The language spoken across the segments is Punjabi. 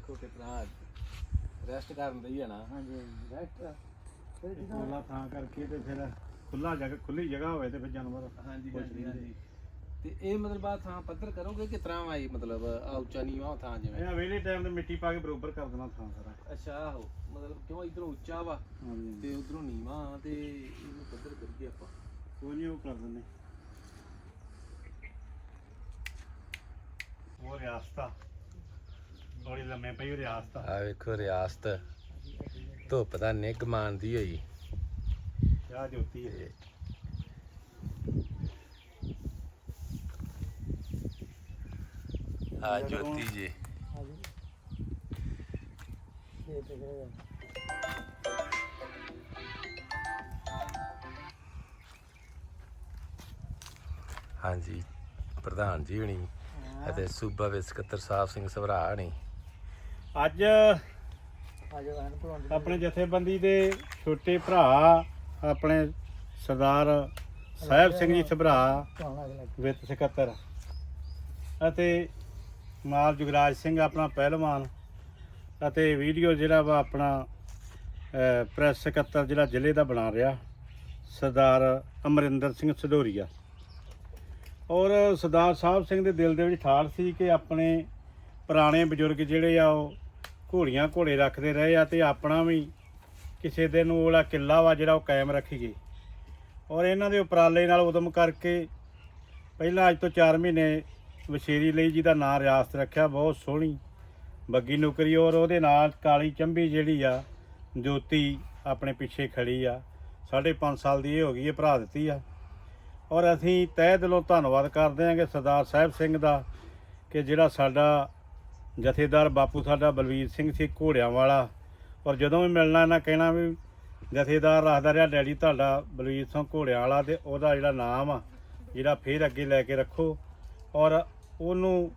ਵੇਖੋ ਕਿਤਨਾ ਰੈਸਟ ਕਰਨ ਰਹੀ ਹੈ ਨਾ। ਹਾਂਜੀ ਰੈਸਟ ਫਿਰ ਜਦੋਂ ਖੁੱਲਾ ਥਾਂ ਕਰਕੇ ਤੇ ਫਿਰ ਖੁੱਲਾ ਜਗ੍ਹਾ ਖੁੱਲੀ ਜਗ੍ਹਾ ਹੋਵੇ ਤੇ ਫਿਰ ਜਾਨਵਰ ਹਾਂਜੀ ਹਾਂਜੀ ਤੇ ਇਹ ਮਤਲਬ ਆ ਥਾਂ ਪੱਧਰ ਕਰੋਗੇ ਕਿ ਤਰ੍ਹਾਂ ਵਾਈ ਮਤਲਬ ਆ ਉੱਚਾ ਨੀਵਾਂ ਥਾਂ ਜਿਵੇਂ? ਇਹ ਵੇਲੇ ਟਾਈਮ ਤੇ ਮਿੱਟੀ ਪਾ ਕੇ ਬਰੋਬਰ ਕਰ ਦੇਣਾ ਥਾਂ ਸਾਰਾ। ਅੱਛਾ ਆਹੋ। ਮਤਲਬ ਕਿਉਂ ਇਧਰੋਂ ਉੱਚਾ ਵਾ ਹਾਂਜੀ ਤੇ ਉਧਰੋਂ ਨੀਵਾਂ ਤੇ ਇਹਨੂੰ ਪੱਧਰ ਕਰੀਏ ਆਪਾਂ। ਕੋਈ ਨਹੀਂ ਉਹ ਕਰ ਦਿੰਦੇ। ਉਹ ਰਿਆਸਤਾ। ਥੋੜੀ ਲੰਮੇ ਪਈ ਉਹ ਰਿਆਸਤਾ ਆ। ਵੇਖੋ ਰਿਆਸਤ। ਧੁੱਪ ਦਾ ਨਿੱਘ ਮਾਣਦੀ ਹੋਈ। ਆ ਜੋਤੀ ਹੈ। ਆ ਜੋਤੀ ਜੀ। ਹਾਂਜੀ ਪ੍ਰਧਾਨ ਜੀ ਹਣੀ। ਅਤੇ ਸੂਬਾ ਵਿੱਚ ਸਕੱਤਰ ਸਾਹਿਬ ਸਿੰਘ ਸਭਰਾ ਹਣੀ। ਅੱਜ ਆਪਣੇ ਜਥੇਬੰਦੀ ਦੇ ਛੋਟੇ ਭਰਾ ਆਪਣੇ ਸਰਦਾਰ ਸਾਹਿਬ ਸਿੰਘ ਜੀ ਸਭਰਾ ਵਿੱਤ ਸਕੱਤਰ ਅਤੇ ਮਾਲ ਜੁਗਰਾਜ ਸਿੰਘ ਆਪਣਾ ਪਹਿਲਵਾਨ ਅਤੇ ਵੀਡੀਓ ਜਿਹੜਾ ਵਾ ਆਪਣਾ ਅਹ, ਪ੍ਰੈਸ ਸਕੱਤਰ ਜਿਹੜਾ ਜ਼ਿਲ੍ਹੇ ਦਾ ਬਣਾ ਰਿਹਾ ਸਰਦਾਰ ਅਮਰਿੰਦਰ ਸਿੰਘ ਸਡੋਰੀਆ। ਔਰ ਸਰਦਾਰ ਸਾਹਿਬ ਸਿੰਘ ਦੇ ਦਿਲ ਦੇ ਵਿੱਚ ਠਾੜ ਸੀ ਕਿ ਆਪਣੇ ਪੁਰਾਣੇ ਬਜ਼ੁਰਗ ਜਿਹੜੇ ਆ ਉਹ ਘੋੜੀਆਂ ਘੋੜੇ ਰੱਖਦੇ ਰਹੇ ਆ ਤੇ ਆਪਣਾ ਵੀ ਕਿਸੇ ਦਿਨ ਉਹ ਉਹਲਾ ਕਿੱਲਾ ਵਾ ਜਿਹੜਾ ਉਹ ਕਾਇਮ ਰੱਖੀਏ ਔਰ ਇਹਨਾਂ ਦੇ ਉਪਰਾਲੇ ਨਾਲ ਉਦਮ ਕਰਕੇ ਪਹਿਲਾਂ ਅੱਜ ਤੋਂ 4 ਮਹੀਨੇ ਵਸ਼ੇਰੀ ਲਈ ਜਿਹਦਾ ਨਾਂ ਰਿਆਸਤ ਰੱਖਿਆ, ਬਹੁਤ ਸੋਹਣੀ ਬੱਗੀ ਨੌਕਰੀ। ਔਰ ਉਹਦੇ ਨਾਲ ਕਾਲੀ ਚੰਬੀ ਜਿਹੜੀ ਆ, ਜੋਤੀ ਆਪਣੇ ਪਿੱਛੇ ਖੜੀ ਆ। ਸਾਢੇ ਪੰਜ ਸਾਲ ਦੀ ਇਹ ਹੋ ਗਈ, ਇਹ ਭਰਾ ਦਿੱਤੀ ਆ। ਔਰ ਅਸੀਂ ਤਹਿ ਦਿਲੋਂ ਧੰਨਵਾਦ ਕਰਦੇ ਹਾਂ ਕਿ ਸਰਦਾਰ ਸਾਹਿਬ ਸਿੰਘ ਦਾ ਕਿ ਜਿਹੜਾ ਸਾਡਾ ਜਥੇਦਾਰ ਬਾਪੂ ਸਾਡਾ ਬਲਵੀਰ ਸਿੰਘ ਸੀ, ਘੋੜਿਆਂ ਵਾਲਾ। ਔਰ ਜਦੋਂ ਵੀ ਮਿਲਣਾ, ਇਹਨਾਂ ਕਹਿਣਾ ਵੀ ਜਥੇਦਾਰ ਰੱਖਦਾ ਰਿਹਾ, ਡੈਡੀ, ਤੁਹਾਡਾ ਬਲਵੀਰ ਸਿੰਘ ਘੋੜਿਆਂ ਵਾਲਾ ਤੇ ਉਹਦਾ ਜਿਹੜਾ ਨਾਮ ਆ, ਜਿਹੜਾ ਫੇਰ ਅੱਗੇ ਲੈ ਕੇ ਰੱਖੋ। ਔਰ ਉਹਨੂੰ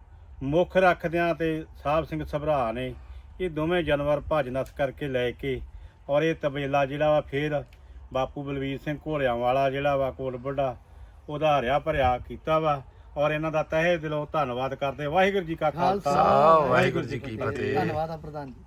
ਮੁੱਖ ਰੱਖਦਿਆਂ ਤੇ ਸਾਹਿਬ ਸਿੰਘ ਸਭਰਾ ਨੇ ਇਹ ਦੋਵੇਂ ਜਾਨਵਰ ਭੱਜ ਨੱਸ ਕਰਕੇ ਲੈ ਕੇ ਔਰ ਇਹ ਤਬੇਲਾ ਜਿਹੜਾ ਵਾ ਫੇਰ ਬਾਪੂ ਬਲਵੀਰ ਸਿੰਘ ਘੋੜਿਆਂ ਵਾਲਾ ਜਿਹੜਾ ਵਾ ਕੋਲ ਬੁੱਢਾ ਉਹਦਾ ਹਰਿਆ ਭਰਿਆ ਕੀਤਾ ਵਾ। ਔਰ ਇਹਨਾਂ ਦਾ ਤਹਿ ਦਿਲੋਂ ਧੰਨਵਾਦ ਕਰਦੇ ਵਾਹਿਗੁਰੂ ਜੀ ਕਾ ਖਾਲਸਾ। ਖਾਲਸਾ, ਵਾਹਿਗੁਰੂ ਜੀ ਕੀ ਫਤਿਹ। ਧੰਨਵਾਦ ਆ ਪ੍ਰਧਾਨ ਜੀ।